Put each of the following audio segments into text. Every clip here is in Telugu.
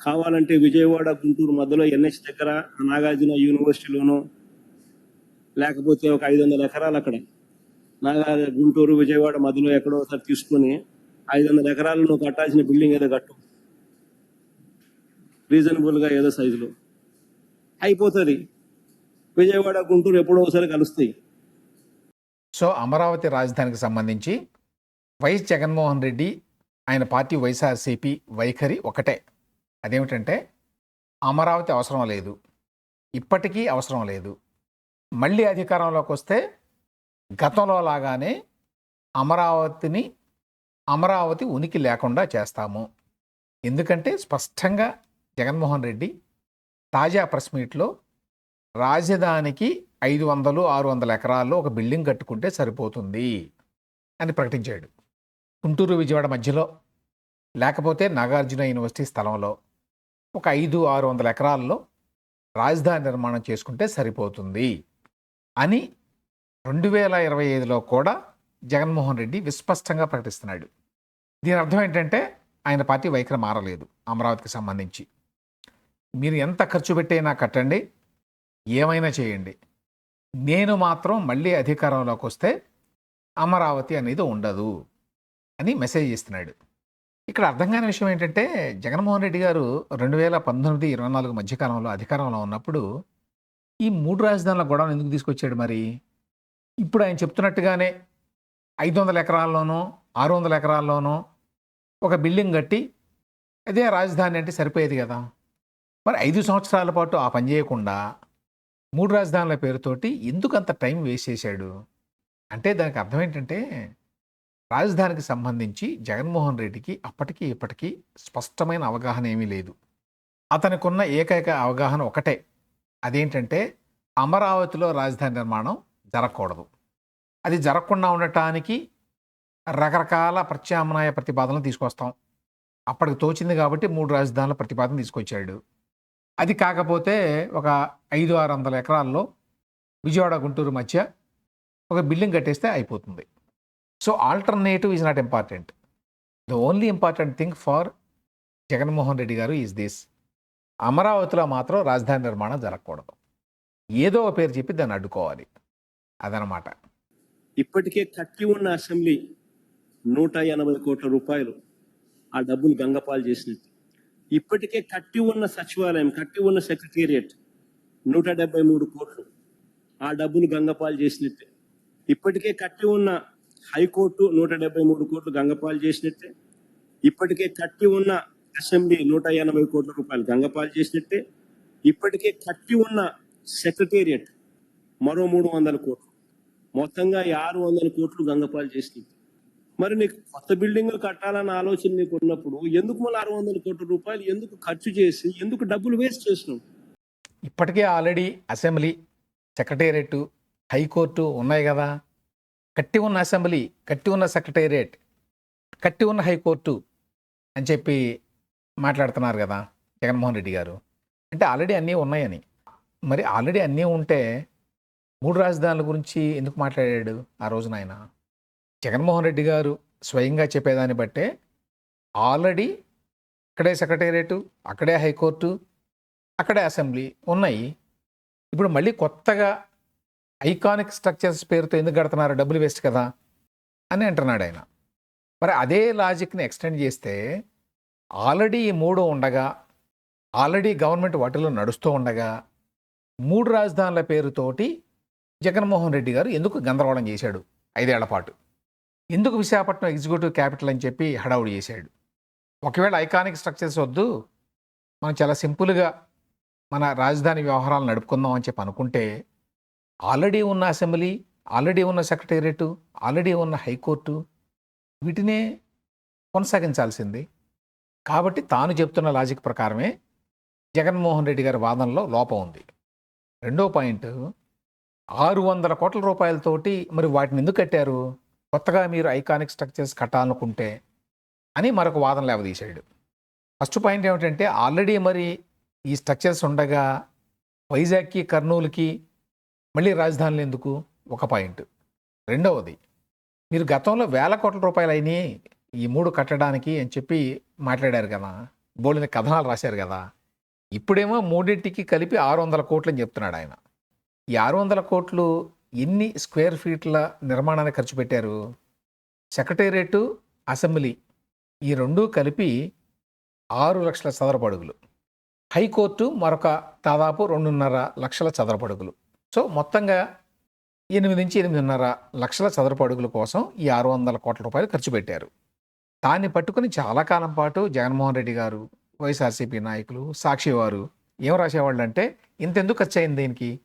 కావాలంటే విజయవాడ గుంటూరు మధ్యలో ఎన్హెచ్ దగ్గర నాగార్జున యూనివర్సిటీలోనో లేకపోతే ఒక ఐదు వందల ఎకరాలు అక్కడ. నాగా గుంటూరు విజయవాడ మధ్యలో ఎక్కడో ఒకసారి తీసుకొని ఐదు వందల ఎకరాలు నువ్వు కట్టాల్సిన బిల్డింగ్ ఏదో కట్టు. రీజనబుల్గా ఏదో సైజులో. అయిపోతుంది. విజయవాడ గుంటూరు ఎప్పుడో ఒకసారి కలుస్తాయి. సో అమరావతి రాజధానికి సంబంధించి వైఎస్ జగన్మోహన్ రెడ్డి ఆయన పార్టీ వైఎస్ఆర్సీపీ వైఖరి ఒకటే. అదేమిటంటే అమరావతి అవసరం లేదు. ఇప్పటికీ అవసరం లేదు. మళ్ళీ అధికారంలోకి వస్తే గతంలో లాగానే అమరావతిని అమరావతి ఉనికి లేకుండా చేస్తాము. ఎందుకంటే స్పష్టంగా జగన్మోహన్ రెడ్డి తాజా ప్రెస్ మీట్లో రాజధానికి ఐదు వందలు ఆరు వందల ఎకరాల్లో ఒక బిల్డింగ్ కట్టుకుంటే సరిపోతుంది అని ప్రకటించాడు. గుంటూరు విజయవాడ మధ్యలో. లేకపోతే నాగార్జున యూనివర్సిటీ స్థలంలో. ఒక ఐదు ఆరు వందల ఎకరాల్లో రాజధాని నిర్మాణం చేసుకుంటే సరిపోతుంది అని రెండు వేల ఇరవై ఐదులో కూడా జగన్మోహన్ రెడ్డి విస్పష్టంగా ప్రకటిస్తున్నాడు. దీని అర్థం ఏంటంటే ఆయన పార్టీ వైఖరి మారలేదు అమరావతికి సంబంధించి. మీరు ఎంత ఖర్చు పెట్టైనా కట్టండి ఏమైనా చేయండి. నేను మాత్రం మళ్ళీ అధికారంలోకి వస్తే అమరావతి అనేది ఉండదు అని మెసేజ్ ఇస్తున్నాడు ఇక్కడ అర్థం కాని విషయం ఏంటంటే జగన్మోహన్ రెడ్డి గారు రెండు వేల పంతొమ్మిది ఇరవై నాలుగు మధ్యకాలంలో అధికారంలో ఉన్నప్పుడు ఈ మూడు రాజధానుల గొడవను ఎందుకు తీసుకొచ్చాడు మరి? ఇప్పుడు ఆయన చెప్తున్నట్టుగానే ఐదు వందల ఎకరాల్లోనో ఆరు వందల ఎకరాల్లోనో ఒక బిల్డింగ్ కట్టి అదే రాజధాని అంటే సరిపోయేది కదా. మరి ఐదు సంవత్సరాల పాటు ఆ పని చేయకుండా మూడు రాజధానుల పేరుతోటి ఎందుకు అంత టైం వేస్ట్ చేశాడు? అంటే దానికి అర్థం ఏంటంటే రాజధానికి సంబంధించి జగన్మోహన్ రెడ్డికి అప్పటికి ఇప్పటికీ స్పష్టమైన అవగాహన ఏమీ లేదు. అతనికున్న ఏకైక అవగాహన ఒకటే. అదేంటంటే అమరావతిలో రాజధాని నిర్మాణం జరగకూడదు. అది జరగకుండా ఉండటానికి రకరకాల ప్రత్యామ్నాయ ప్రతిపాదనలు తీసుకొస్తాం. అప్పటికి తోచింది కాబట్టి మూడు రాజధానుల ప్రతిపాదన తీసుకొచ్చాడు. అది కాకపోతే ఒక ఐదు ఆరు వందల ఎకరాల్లో విజయవాడ గుంటూరు మధ్య ఒక బిల్డింగ్ కట్టేస్తే అయిపోతుంది. So alternative is not important the only important thing for Jaganmohan Reddy గారు ఈజ్ దిస్ అమరావతిలో మాత్రం రాజధాని నిర్మాణం జరగకూడదు. ఏదో ఒక పేరు చెప్పి దాన్ని అడ్డుకోవాలి. అదనమాట. ఇప్పటికే కట్టి ఉన్న అసెంబ్లీ నూట ఎనభై కోట్ల రూపాయలు ఆ డబ్బులు గంగపాలు చేసినట్టు. ఇప్పటికే కట్టి ఉన్న సచివాలయం కట్టి ఉన్న సెక్రటేరియట్ నూట డెబ్బై మూడు కోట్లు ఆ డబ్బులు గంగపాలు చేసినట్టే. ఇప్పటికే కట్టి ఉన్న హైకోర్టు నూట డెబ్బై మూడు కోట్లు గంగపాలు చేసినట్టే ఇప్పటికే కట్టి ఉన్న అసెంబ్లీ నూట ఎనభై కోట్ల రూపాయలు గంగపాలు చేసినట్టే ఇప్పటికే కట్టి ఉన్న సెక్రటేరియట్ మరో మూడు వందల కోట్లు. మొత్తంగా ఆరు వందల కోట్లు గంగపాలు చేసినట్టు మరి నీకు కొత్త బిల్డింగ్లు కట్టాలన్న ఆలోచన నీకు ఉన్నప్పుడు ఎందుకు మళ్ళీ ఆరు వందల కోట్ల రూపాయలు ఎందుకు ఖర్చు చేసి ఎందుకు డబ్బులు వేస్ట్ చేసినావు? ఇప్పటికే ఆల్రెడీ అసెంబ్లీ సెక్రటేరియట్ హైకోర్టు ఉన్నాయి కదా. కట్టి ఉన్న అసెంబ్లీ కట్టి ఉన్న సెక్రటేరియట్ కట్టి ఉన్న హైకోర్టు అని చెప్పి మాట్లాడుతున్నారు కదా జగన్మోహన్ రెడ్డి గారు. అంటే ఆల్రెడీ అన్నీ ఉన్నాయని. మరి ఆల్రెడీ అన్నీ ఉంటే మూడు రాజధానుల గురించి ఎందుకు మాట్లాడాడు ఆ రోజున ఆయన జగన్మోహన్ రెడ్డి గారు స్వయంగా చెప్పేదాన్ని బట్టే ఆల్రెడీ అక్కడే సెక్రటేరియట్ అక్కడే హైకోర్టు అక్కడే అసెంబ్లీ ఉన్నాయి. ఇప్పుడు మళ్ళీ కొత్తగా ఐకానిక్ స్ట్రక్చర్స్ పేరుతో ఎందుకు కడుతున్నారు? డబ్బులు వేస్ట్ కదా? అని అంటున్నాడు ఆయన. మరి అదే లాజిక్ని ఎక్స్టెండ్ చేస్తే ఆల్రెడీ ఈ మూడు ఉండగా ఆల్రెడీ గవర్నమెంట్ వాటిలో నడుస్తూ ఉండగా మూడు రాజధానుల పేరుతోటి జగన్మోహన్ రెడ్డి గారు ఎందుకు గందరగోళం చేశాడు? ఐదేళ్ళ పాటు. ఎందుకు విశాఖపట్నం ఎగ్జిక్యూటివ్ క్యాపిటల్ అని చెప్పి హడావుడి చేశాడు? ఒకవేళ ఐకానిక్ స్ట్రక్చర్స్ వద్దు మనం చాలా సింపుల్గా మన రాజధాని వ్యవహారాలు నడుపుకుందాం అని చెప్పి అనుకుంటే ఆల్రెడీ ఉన్న అసెంబ్లీ ఆల్రెడీ ఉన్న సెక్రటేరియట్ ఆల్రెడీ ఉన్న హైకోర్టు వీటినే కొనసాగించాల్సింది. కాబట్టి తాను చెప్తున్న లాజిక్ ప్రకారమే జగన్మోహన్ రెడ్డి గారి వాదనలో లోపం ఉంది. రెండో పాయింట్ ఆరు వందల కోట్ల రూపాయలతోటి మరి వాటిని ఎందుకు కట్టారు? కొత్తగా మీరు ఐకానిక్ స్ట్రక్చర్స్ కట్టాలనుకుంటే అని మరొక వాదన లేవదీశాడు. ఫస్ట్ పాయింట్ ఏమిటంటే ఆల్రెడీ మరి ఈ స్ట్రక్చర్స్ ఉండగా వైజాగ్కి కర్నూలుకి మళ్ళీ రాజధానులు ఎందుకు? ఒక పాయింట్. రెండవది మీరు గతంలో వేల కోట్ల రూపాయలు అయినాయి ఈ మూడు కట్టడానికి అని చెప్పి మాట్లాడారు కదా బోలిన కథనాలు రాశారు కదా ఇప్పుడేమో మూడింటికి కలిపి ఆరు వందల కోట్లు అని చెప్తున్నాడు ఆయన. ఈ ఆరు వందల కోట్లు ఎన్ని స్క్వేర్ ఫీట్ల నిర్మాణానికి ఖర్చు పెట్టారు? సెక్రటేరియట్ అసెంబ్లీ ఈ రెండూ కలిపి ఆరు లక్షల చదరపడుగులు హైకోర్టు మరొక దాదాపు రెండున్నర లక్షల చదరపడుగులు సో మొత్తంగా ఎనిమిది నుంచి ఎనిమిదిన్నర లక్షల చదరపు అడుగుల కోసం ఈ ఆరు వందల కోట్ల రూపాయలు ఖర్చు పెట్టారు. దాన్ని పట్టుకుని చాలా కాలం పాటు జగన్మోహన్ రెడ్డి గారు వైఎస్ఆర్సీపీ నాయకులు సాక్షి వారు ఏం రాసేవాళ్ళు అంటే ఇంతెందుకు ఖర్చు అయింది దీనికి?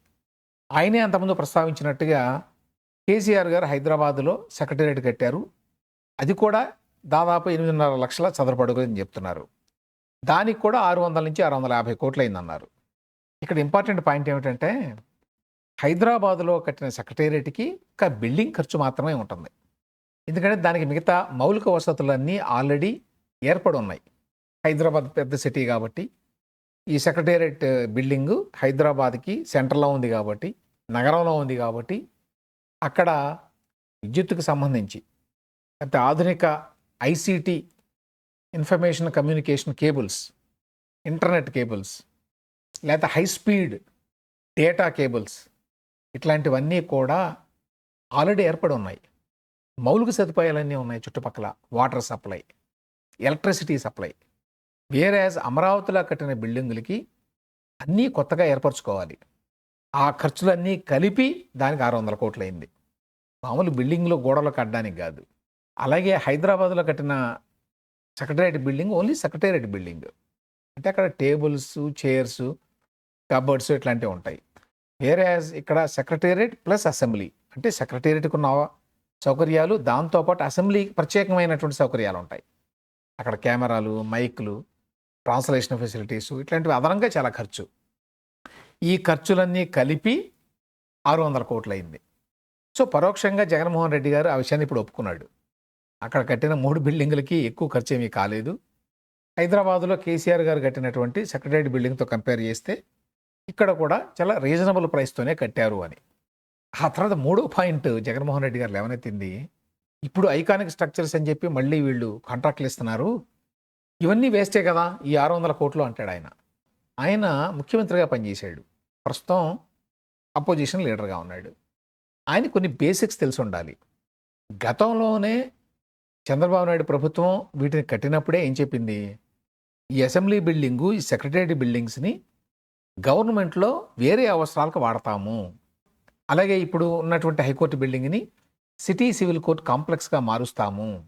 ఆయనే అంతకుముందు ప్రస్తావించినట్టుగా కేసీఆర్ గారు హైదరాబాద్లో సెక్రటేరియట్ కట్టారు. అది కూడా దాదాపు ఎనిమిదిన్నర లక్షల చదరపు అడుగులు అని చెప్తున్నారు. దానికి కూడా ఆరు వందల నుంచి ఆరు వందల యాభై కోట్లు అయిందన్నారు. ఇక్కడ ఇంపార్టెంట్ పాయింట్ ఏమిటంటే హైదరాబాదులో కట్టిన సెక్రటేరియట్కి ఒక బిల్డింగ్ ఖర్చు మాత్రమే ఉంటుంది. ఎందుకంటే దానికి మిగతా మౌలిక వసతులన్నీ ఆల్రెడీ ఏర్పడి ఉన్నాయి. హైదరాబాద్ పెద్ద సిటీ కాబట్టి ఈ సెక్రటేరియట్ బిల్డింగు హైదరాబాద్కి సెంటర్లో ఉంది కాబట్టి నగరంలో ఉంది కాబట్టి అక్కడ విద్యుత్తుకు సంబంధించి లేకపోతే ఆధునిక ICT information communication cables internet cables లేకపోతే హై స్పీడ్ డేటా కేబుల్స్ ఇట్లాంటివన్నీ కూడా ఆల్రెడీ ఏర్పడి ఉన్నాయి. మౌలిక సదుపాయాలన్నీ ఉన్నాయి చుట్టుపక్కల వాటర్ సప్లై ఎలక్ట్రిసిటీ సప్లై. వేరేజ్ అమరావతిలో కట్టిన బిల్డింగులకి అన్నీ కొత్తగా ఏర్పరచుకోవాలి. ఆ ఖర్చులన్నీ కలిపి దానికి ఆరు వందల కోట్లు అయింది మామూలు బిల్డింగ్లు గోడలు కట్టడానికి కాదు. అలాగే హైదరాబాద్లో కట్టిన secretariat building only secretariat building. అంటే అక్కడ టేబుల్స్ చైర్స్ కబర్డ్స్ ఇట్లాంటివి ఉంటాయి. వేరేజ్ ఇక్కడ సెక్రటేరియట్ ప్లస్ అసెంబ్లీ అంటే సెక్రటేరియట్కి ఉన్న సౌకర్యాలు దాంతోపాటు అసెంబ్లీ ప్రత్యేకమైనటువంటి సౌకర్యాలు ఉంటాయి. అక్కడ కెమెరాలు మైక్లు ట్రాన్స్లేషన్ ఫెసిలిటీస్ ఇట్లాంటివి అదనంగా చాలా ఖర్చు. ఈ ఖర్చులన్నీ కలిపి ఆరు వందల కోట్లు అయింది సో పరోక్షంగా జగన్మోహన్ రెడ్డి గారు ఆ విషయాన్ని ఇప్పుడు ఒప్పుకున్నాడు. అక్కడ కట్టిన మూడు బిల్డింగులకి ఎక్కువ ఖర్చు ఏమీ కాలేదు. హైదరాబాదులో కేసీఆర్ గారు కట్టినటువంటి సెక్రటరీ బిల్డింగ్తో కంపేర్ చేస్తే ఇక్కడ కూడా చాలా రీజనబుల్ ప్రైస్తోనే కట్టారు అని. ఆ తర్వాత మూడో పాయింట్ జగన్మోహన్ రెడ్డి గారు లేవనెత్తింది ఇప్పుడు ఐకానిక్ స్ట్రక్చర్స్ అని చెప్పి మళ్ళీ వీళ్ళు కాంట్రాక్ట్లు ఇస్తున్నారు. ఇవన్నీ వేస్టే కదా ఈ ఆరు వందల కోట్లు అంటాడు ఆయన. ఆయన ముఖ్యమంత్రిగా పనిచేశాడు. ప్రస్తుతం అపోజిషన్ లీడర్గా ఉన్నాడు. ఆయన కొన్ని బేసిక్స్ తెలిసి ఉండాలి. గతంలోనే చంద్రబాబు నాయుడు ప్రభుత్వం వీటిని కట్టినప్పుడే ఏం చెప్పింది? ఈ అసెంబ్లీ బిల్డింగు ఈ సెక్రటరీ బిల్డింగ్స్ని గవర్నమెంట్లో వేరే అవసరాలకు వాడతాము. అలాగే ఇప్పుడు ఉన్నటువంటి హైకోర్టు బిల్డింగ్ని సిటీ సివిల్ కోర్ట్ కాంప్లెక్స్గా మారుస్తాము.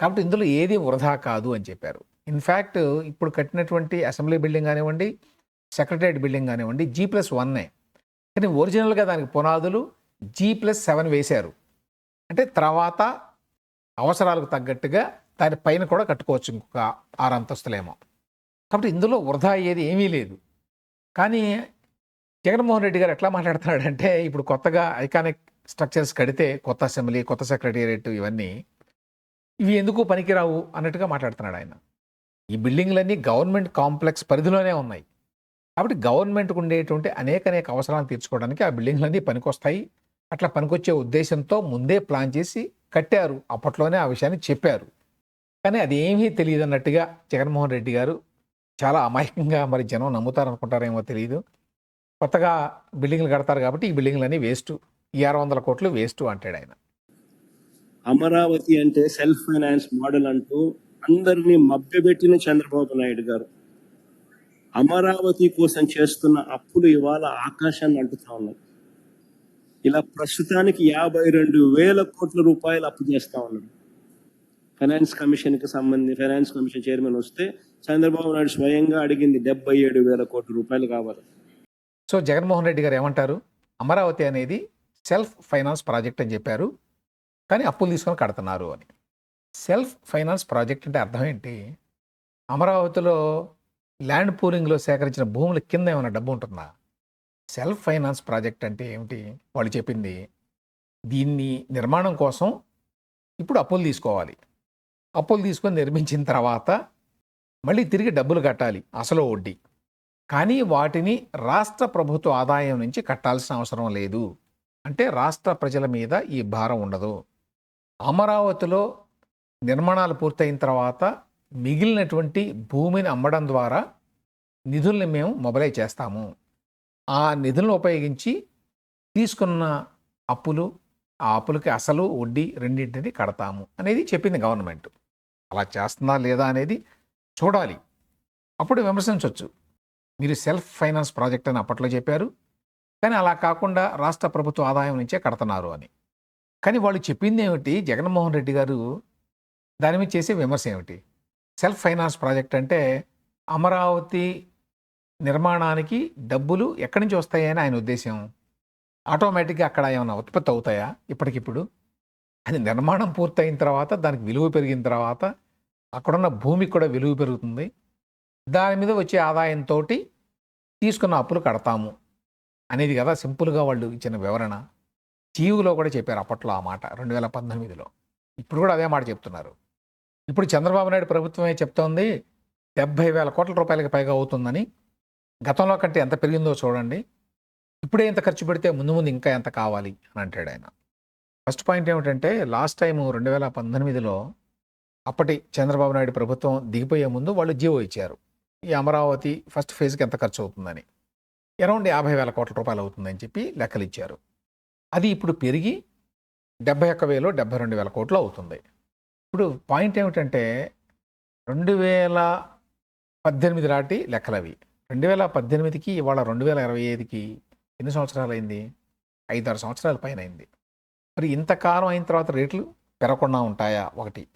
కాబట్టి ఇందులో ఏది వృధా కాదు అని చెప్పారు. ఇన్ఫ్యాక్ట్ ఇప్పుడు కట్టినటువంటి అసెంబ్లీ బిల్డింగ్ కానివ్వండి సెక్రటరియట్ బిల్డింగ్ కానివ్వండి జీ ప్లస్ వన్నే. కానీ ఒరిజినల్గా దానికి పునాదులు జీ ప్లస్ సెవెన్ వేశారు. అంటే తర్వాత అవసరాలకు తగ్గట్టుగా దాని పైన కూడా కట్టుకోవచ్చు ఇంకొక ఆరు అంతస్తులేమో కాబట్టి ఇందులో వృధా అయ్యేది ఏమీ లేదు. కానీ జగన్మోహన్ రెడ్డి గారు ఎట్లా మాట్లాడుతున్నాడంటే ఇప్పుడు కొత్తగా ఐకానిక్ స్ట్రక్చర్స్ కడితే కొత్త అసెంబ్లీ కొత్త సెక్రటేరియట్ ఇవన్నీ ఇవి ఎందుకు పనికిరావు అన్నట్టుగా మాట్లాడుతున్నాడు ఆయన. ఈ బిల్డింగ్లన్నీ గవర్నమెంట్ కాంప్లెక్స్ పరిధిలోనే ఉన్నాయి. కాబట్టి గవర్నమెంట్కి ఉండేటువంటి అనేక అనేక అవసరాలు తీర్చుకోవడానికి ఆ బిల్డింగ్లన్నీ పనికొస్తాయి. అట్లా పనికొచ్చే ఉద్దేశంతో ముందే ప్లాన్ చేసి కట్టారు. అప్పట్లోనే ఆ విషయాన్ని చెప్పారు. కానీ అది ఏమీ తెలియదు అన్నట్టుగా జగన్మోహన్ రెడ్డి గారు చాలా అమాయకంగా మరి జనం నమ్ముతారనుకుంటారేమో తెలియదు కొత్తగా బిల్డింగ్లు కడతారు కాబట్టి ఈ బిల్డింగ్లన్నీ వేస్ట్. ఈ ఆరు వందల కోట్లు వేస్ట్ అంటాడు ఆయన. అమరావతి అంటే సెల్ఫ్ ఫైనాన్స్ మోడల్ అంటూ అందరినీ మభ్యపెట్టిన చంద్రబాబు నాయుడు గారు. అమరావతి కోసం చేస్తున్న అప్పులు ఇవాళ ఆకాశాన్ని అంటుతా ఉన్నాయి ఇలా ప్రస్తుతానికి యాభై రెండు వేల కోట్ల రూపాయలు అప్పు చేస్తా ఉన్నాడు ఫైనాన్స్ కమిషన్కి సంబంధించి ఫైనాన్స్ కమిషన్ చైర్మన్ వస్తే చంద్రబాబు నాయుడు స్వయంగా అడిగింది డెబ్బై ఏడు వేల కోట్ల రూపాయలు కావాలి. సో జగన్మోహన్ రెడ్డి గారు ఏమంటారు? అమరావతి అనేది సెల్ఫ్ ఫైనాన్స్ ప్రాజెక్ట్ అని చెప్పారు. కానీ అప్పులు తీసుకొని కడుతున్నారు అని. సెల్ఫ్ ఫైనాన్స్ ప్రాజెక్ట్ అంటే అర్థం ఏంటి? అమరావతిలో ల్యాండ్ పూలింగ్లో సేకరించిన భూముల కింద ఏమైనా డబ్బు ఉంటుందా? సెల్ఫ్ ఫైనాన్స్ ప్రాజెక్ట్ అంటే ఏమిటి? వాళ్ళు చెప్పింది దీన్ని నిర్మాణం కోసం ఇప్పుడు అప్పులు తీసుకోవాలి. అప్పులు తీసుకొని నిర్మించిన తర్వాత మళ్ళీ తిరిగి డబ్బులు కట్టాలి అసలు వడ్డీ. కానీ వాటిని రాష్ట్ర ప్రభుత్వ ఆదాయం నుంచి కట్టాల్సిన అవసరం లేదు. అంటే రాష్ట్ర ప్రజల మీద ఈ భారం ఉండదు. అమరావతిలో నిర్మాణాలు పూర్తయిన తర్వాత మిగిలినటువంటి భూమిని అమ్మడం ద్వారా నిధుల్ని మేము మొబలై చేస్తాము. ఆ నిధులను ఉపయోగించి తీసుకున్న అప్పులు ఆ అప్పులకి అసలు వడ్డీ రెండింటిని కడతాము అనేది చెప్పింది గవర్నమెంట్. అలా చేస్తుందా లేదా అనేది చూడాలి. అప్పుడు విమర్శించవచ్చు మీరు సెల్ఫ్ ఫైనాన్స్ ప్రాజెక్ట్ అని అప్పట్లో చెప్పారు. కానీ అలా కాకుండా రాష్ట్ర ప్రభుత్వ ఆదాయం నుంచే కడుతున్నారు అని. కానీ వాళ్ళు చెప్పింది ఏమిటి? జగన్మోహన్ రెడ్డి గారు దాని మీద చేసే విమర్శ ఏమిటి? సెల్ఫ్ ఫైనాన్స్ ప్రాజెక్ట్ అంటే అమరావతి నిర్మాణానికి డబ్బులు ఎక్కడి నుంచి వస్తాయని ఆయన ఉద్దేశం ఆటోమేటిక్గా అక్కడ ఏమైనా ఉత్పత్తి అవుతాయా? ఇప్పటికిప్పుడు. అది నిర్మాణం పూర్తయిన తర్వాత దానికి విలువ పెరిగిన తర్వాత అక్కడున్న భూమికి కూడా విలువ పెరుగుతుంది. దాని మీద వచ్చే ఆదాయంతో తీసుకున్న అప్పులు కడతాము అనేది కదా సింపుల్గా వాళ్ళు ఇచ్చిన వివరణ. టీవీలో కూడా చెప్పారు అప్పట్లో ఆ మాట రెండు వేల పంతొమ్మిదిలో ఇప్పుడు కూడా అదే మాట చెప్తున్నారు. ఇప్పుడు చంద్రబాబు నాయుడు ప్రభుత్వమే చెప్తోంది డెబ్భై వేల కోట్ల రూపాయలకి పైగా అవుతుందని. గతంలో కంటే ఎంత పెరిగిందో చూడండి. ఇప్పుడే ఎంత ఖర్చు పెడితే ముందు ముందు ఇంకా ఎంత కావాలి అని అంటాడు ఆయన. ఫస్ట్ పాయింట్ ఏమిటంటే లాస్ట్ టైం రెండు వేల పంతొమ్మిదిలో అప్పటి చంద్రబాబు నాయుడు ప్రభుత్వం దిగిపోయే ముందు వాళ్ళు జీవో ఇచ్చారు. ఈ అమరావతి ఫస్ట్ ఫేజ్కి ఎంత ఖర్చు అవుతుందని. అరౌండ్ యాభై వేల కోట్ల రూపాయలు అవుతుందని చెప్పి లెక్కలు ఇచ్చారు. అది ఇప్పుడు పెరిగి డెబ్బై ఒక్క వేలు డెబ్బై రెండు వేల కోట్లు అవుతుంది. ఇప్పుడు పాయింట్ ఏమిటంటే రెండు వేల పద్దెనిమిది నాటి లెక్కలవి. రెండు వేల పద్దెనిమిదికి ఇవాళ రెండు వేల ఇరవై ఐదుకి ఎన్ని సంవత్సరాలు అయింది? ఐదారు సంవత్సరాల పైన అయింది. మరి ఇంతకాలం అయిన తర్వాత రేట్లు పెరగకుండా ఉంటాయా? ఒకటి.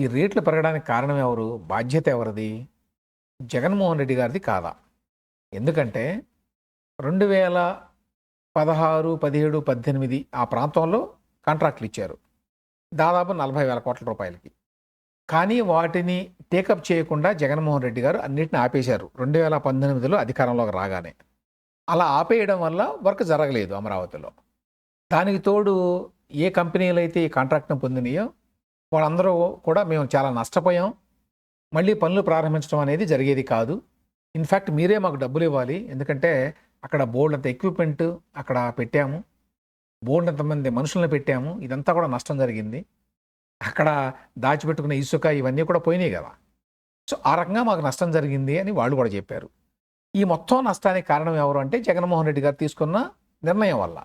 ఈ రేట్లు పెరగడానికి కారణం ఎవరు? బాధ్యత ఎవరిది? జగన్మోహన్ రెడ్డి గారిది కాదా? ఎందుకంటే రెండు వేల పదహారు పదిహేడు పద్దెనిమిది ఆ ప్రాంతంలో కాంట్రాక్ట్లు ఇచ్చారు. దాదాపు నలభై వేల కోట్ల రూపాయలకి. కానీ వాటిని టేకప్ చేయకుండా జగన్మోహన్ రెడ్డి గారు అన్నిటిని ఆపేశారు. రెండు వేల పంతొమ్మిదిలో అధికారంలోకి రాగానే. అలా ఆపేయడం వల్ల వర్క్ జరగలేదు అమరావతిలో. దానికి తోడు ఏ కంపెనీలు అయితే ఈ కాంట్రాక్ట్ను పొందినాయో వాళ్ళందరూ కూడా మేము చాలా నష్టపోయాం. మళ్ళీ పనులు ప్రారంభించడం అనేది జరిగేది కాదు. ఇన్ఫ్యాక్ట్ మీరే మాకు డబ్బులు ఇవ్వాలి. ఎందుకంటే అక్కడ బోర్డు అంత ఎక్విప్మెంట్ అక్కడ పెట్టాము. బోర్డు అంతమంది మనుషులను పెట్టాము. ఇదంతా కూడా నష్టం జరిగింది. అక్కడ దాచిపెట్టుకున్న ఇసుక ఇవన్నీ కూడా పోయినాయి కదా. సో ఆ రకంగా మాకు నష్టం జరిగింది అని వాళ్ళు కూడా చెప్పారు. ఈ మొత్తం నష్టానికి కారణం ఎవరు అంటే జగన్మోహన్ రెడ్డి గారు తీసుకున్న నిర్ణయం వల్ల.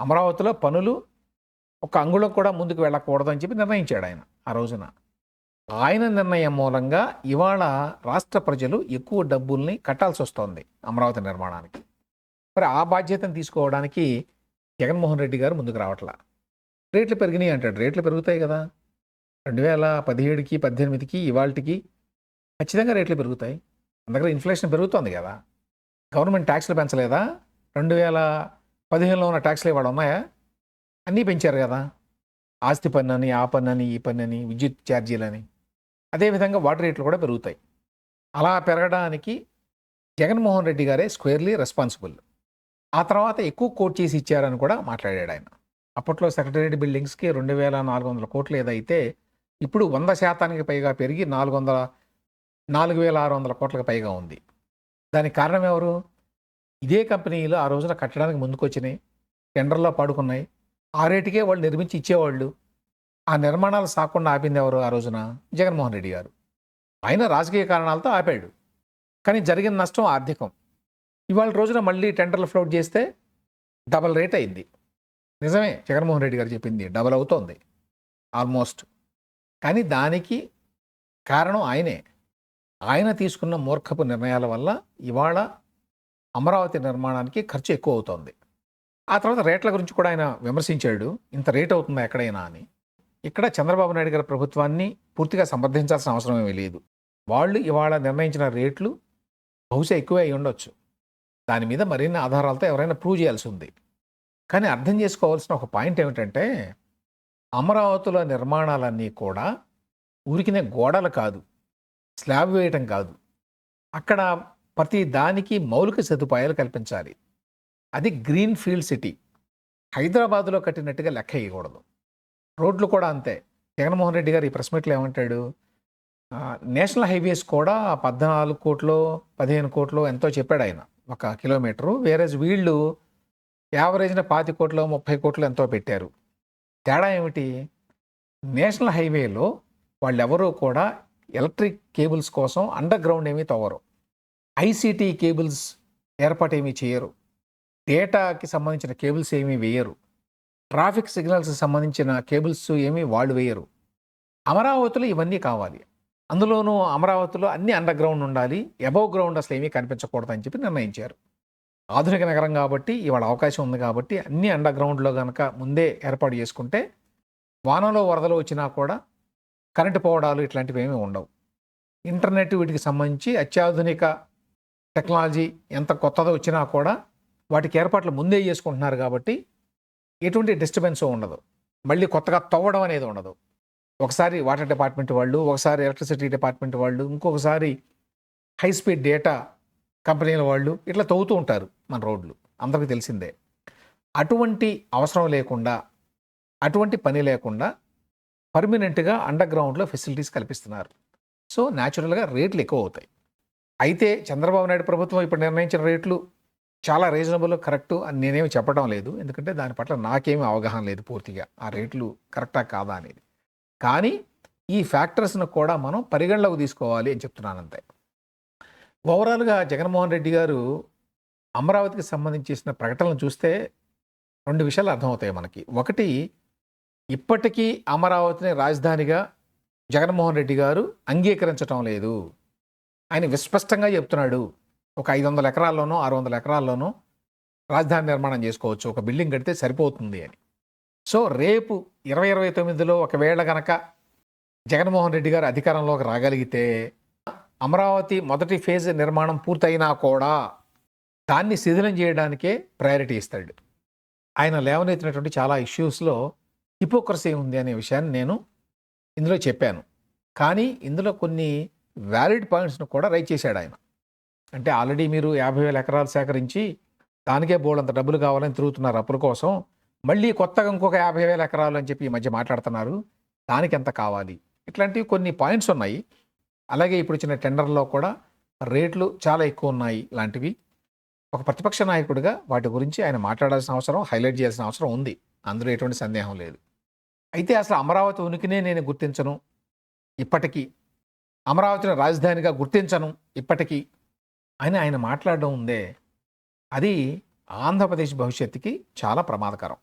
అమరావతిలో పనులు ఒక అంగుళం కూడా ముందుకు వెళ్ళకూడదని చెప్పి నిర్ణయించాడు ఆయన ఆ రోజున. ఆయన నిర్ణయం మూలంగా ఇవాళ రాష్ట్ర ప్రజలు ఎక్కువ డబ్బుల్ని కట్టాల్సి వస్తోంది అమరావతి నిర్మాణానికి. మరి ఆ బాధ్యతను తీసుకోవడానికి జగన్మోహన్ రెడ్డి గారు ముందుకు రావట్లా. రేట్లు పెరిగినాయి అంటాడు. రేట్లు పెరుగుతాయి కదా. రెండు వేల పదిహేడుకి పద్దెనిమిదికి ఇవాళకి ఖచ్చితంగా రేట్లు పెరుగుతాయి. అందుకని ఇన్ఫ్లేషన్ పెరుగుతోంది కదా. గవర్నమెంట్ ట్యాక్స్లు పెంచలేదా? రెండు వేల పదిహేనులో ఉన్న ట్యాక్స్లు ఇవాళ ఉన్నాయా? అన్నీ పెంచారు కదా. ఆస్తి పన్ను అని ఆ పన్ను అని ఈ పన్ను అని విద్యుత్ ఛార్జీలని. అదేవిధంగా వాటర్ రేట్లు కూడా పెరుగుతాయి. అలా పెరగడానికి జగన్మోహన్ రెడ్డి గారే స్క్వేర్లీ రెస్పాన్సిబుల్. ఆ తర్వాత ఎక్కువ కోట్ చేసి ఇచ్చారని కూడా మాట్లాడాడు ఆయన. అప్పట్లో సెక్రటరియట్ బిల్డింగ్స్కి రెండు వేల నాలుగు వందల కోట్లు ఏదైతే ఇప్పుడు వంద శాతానికి పైగా పెరిగి నాలుగు వందల నాలుగు వేల ఆరు వందల కోట్లకు పైగా ఉంది. దానికి కారణం ఎవరు? ఇదే కంపెనీలు ఆ రోజున కట్టడానికి ముందుకొచ్చినాయి. టెండర్లో పాడుకున్నాయి. ఆ రేటుకే వాళ్ళు నిర్మించి ఇచ్చేవాళ్ళు. ఆ నిర్మాణాలు సాకుండా ఆపింది ఎవరు ఆ రోజున? జగన్మోహన్ రెడ్డి గారు. ఆయన రాజకీయ కారణాలతో ఆపాడు. కానీ జరిగిన నష్టం ఆర్థికం. ఇవాళ రోజున మళ్ళీ టెండర్లు ఫ్లోట్ చేస్తే డబల్ రేట్ అయింది. నిజమే జగన్మోహన్ రెడ్డి గారు చెప్పింది డబల్ అవుతోంది. ఆల్మోస్ట్. కానీ దానికి కారణం ఆయనే. ఆయన తీసుకున్న మూర్ఖపు నిర్ణయాల వల్ల ఇవాళ అమరావతి నిర్మాణానికి ఖర్చు ఎక్కువ అవుతోంది. ఆ తర్వాత రేట్ల గురించి కూడా ఆయన విమర్శించాడు. ఇంత రేట్ అవుతుందా ఎక్కడైనా అని. ఇక్కడ చంద్రబాబు నాయుడు గారి ప్రభుత్వాన్ని పూర్తిగా సమర్థించాల్సిన అవసరం ఏమీ లేదు. వాళ్ళు ఇవాళ నిర్ణయించిన రేట్లు బహుశా ఎక్కువే అయి ఉండొచ్చు. దాని మీద మరిన్ని ఆధారాలతో ఎవరైనా ప్రూవ్ చేయాల్సి ఉంది. కానీ అర్థం చేసుకోవాల్సిన ఒక పాయింట్ ఏమిటంటే అమరావతిలో నిర్మాణాలన్నీ కూడా ఊరికినే గోడలు కాదు స్లాబ్ వేయటం కాదు. అక్కడ ప్రతి దానికి మౌలిక సదుపాయాలు కల్పించాలి. అది గ్రీన్ ఫీల్డ్ సిటీ. హైదరాబాద్లో కట్టినట్టుగా లెక్క వేయకూడదు. రోడ్లు కూడా అంతే. జగన్మోహన్ రెడ్డి గారు ఈ ప్రెస్ మీట్లో ఏమంటాడు? నేషనల్ హైవేస్ కూడా పద్నాలుగు కోట్లు పదిహేను కోట్లు ఎంతో చెప్పాడు ఆయన. ఒక కిలోమీటరు. వేరేజ్ వీళ్ళు యావరేజ్న పాతి కోట్లు ముప్పై కోట్లు ఎంతో పెట్టారు. తేడా ఏమిటి? నేషనల్ హైవేలో వాళ్ళెవరూ కూడా ఎలక్ట్రిక్ కేబుల్స్ కోసం అండర్ గ్రౌండ్ ఏమీ తవ్వరు. ఐసీటీ కేబుల్స్ ఏర్పాటు ఏమీ చేయరు. డేటాకి సంబంధించిన కేబుల్స్ ఏమీ వేయరు. ట్రాఫిక్ సిగ్నల్స్కి సంబంధించిన కేబుల్స్ ఏమీ వాళ్ళు వేయరు. అమరావతిలో ఇవన్నీ కావాలి. అందులోనూ అమరావతిలో అన్ని అండర్ గ్రౌండ్ ఉండాలి. అబవ్ గ్రౌండ్ అసలు ఏమీ కనిపించకూడదని చెప్పి నిర్ణయించారు. ఆధునిక నగరం కాబట్టి ఇవాళ అవకాశం ఉంది కాబట్టి అన్ని అండర్ గ్రౌండ్లో కనుక ముందే ఏర్పాటు చేసుకుంటే వానలో వరదలు వచ్చినా కూడా కరెంటు పోవడాలు ఇట్లాంటివి ఏమీ ఉండవు. ఇంటర్నెట్ వీటికి సంబంధించి అత్యాధునిక టెక్నాలజీ ఎంత కొత్తదో వచ్చినా కూడా వాటికి ఏర్పాట్లు ముందే చేసుకుంటున్నారు కాబట్టి ఎటువంటి డిస్టర్బెన్స్ ఉండదు. మళ్ళీ కొత్తగా తవ్వడం అనేది ఉండదు. ఒకసారి వాటర్ డిపార్ట్మెంట్ వాళ్ళు ఒకసారి ఎలక్ట్రిసిటీ డిపార్ట్మెంట్ వాళ్ళు ఇంకొకసారి హై స్పీడ్ డేటా కంపెనీల వాళ్ళు ఇట్లా తవ్వుతూ ఉంటారు మన రోడ్లు. అందరికీ తెలిసిందే. అటువంటి అవసరం లేకుండా అటువంటి పని లేకుండా పర్మనెంట్గా అండర్ గ్రౌండ్లో ఫెసిలిటీస్ కల్పిస్తున్నారు. సో న్యాచురల్గా రేట్లు ఎక్కువ అవుతాయి. అయితే చంద్రబాబు నాయుడు ప్రభుత్వం ఇప్పుడు నిర్ణయించిన రేట్లు చాలా రీజనబుల్ కరెక్ట్ అని నేనేమి చెప్పడం లేదు. ఎందుకంటే దాని పట్ల నాకేమీ అవగాహన లేదు పూర్తిగా. ఆ రేట్లు కరెక్టా కాదా అనేది. కానీ ఈ ఫ్యాక్టర్స్ను కూడా మనం పరిగణలోకి తీసుకోవాలి అని చెప్తున్నాను అంతే. ఓవరాల్గా జగన్మోహన్ రెడ్డి గారు అమరావతికి సంబంధించిన ప్రకటనలు చూస్తే రెండు విషయాలు అర్థమవుతాయి మనకి. ఒకటి ఇప్పటికీ అమరావతిని రాజధానిగా జగన్మోహన్ రెడ్డి గారు అంగీకరించటం లేదు. ఆయన విస్పష్టంగా చెప్తున్నాడు. ఒక ఐదు వందల ఎకరాల్లోనో ఆరు వందల ఎకరాల్లోనో రాజధాని నిర్మాణం చేసుకోవచ్చు. ఒక బిల్డింగ్ కడితే సరిపోతుంది అని. సో రేపు ఇరవై ఇరవై తొమ్మిదిలో ఒకవేళ గనక జగన్మోహన్ రెడ్డి గారు అధికారంలోకి రాగలిగితే అమరావతి మొదటి ఫేజ్ నిర్మాణం పూర్తయినా కూడా దాన్ని శిథిలం చేయడానికే ప్రయారిటీ ఇస్తాడు. ఆయన లేవనెత్తినటువంటి చాలా ఇష్యూస్లో హిపోక్రసీ ఉంది అనే విషయాన్ని నేను ఇందులో చెప్పాను. కానీ ఇందులో కొన్ని వ్యాలిడ్ పాయింట్స్ను కూడా రైట్ చేశాడు ఆయన. అంటే ఆల్రెడీ మీరు యాభై వేల ఎకరాలు సేకరించి దానికే బోల్డంత డబ్బులు కావాలని తిరుగుతున్నారు అప్పుల కోసం. మళ్ళీ కొత్తగా ఇంకొక యాభై వేల ఎకరాలు అని చెప్పి ఈ మధ్య మాట్లాడుతున్నారు. దానికి ఎంత కావాలి? ఇట్లాంటివి కొన్ని పాయింట్స్ ఉన్నాయి. అలాగే ఇప్పుడు చిన్న టెండర్లో కూడా రేట్లు చాలా ఎక్కువ ఉన్నాయి లాంటివి ఒక ప్రతిపక్ష నాయకుడిగా వాటి గురించి ఆయన మాట్లాడాల్సిన అవసరం హైలైట్ చేయాల్సిన అవసరం ఉంది. అందులో ఎటువంటి సందేహం లేదు. అయితే అసలు అమరావతి ఉనికినే నేను గుర్తించను. ఇప్పటికీ అమరావతిని రాజధానిగా గుర్తించను. ఇప్పటికీ అని ఆయన మాట్లాడడం ఉందే అది ఆంధ్రప్రదేశ్ భవిష్యత్తుకి చాలా ప్రమాదకరం.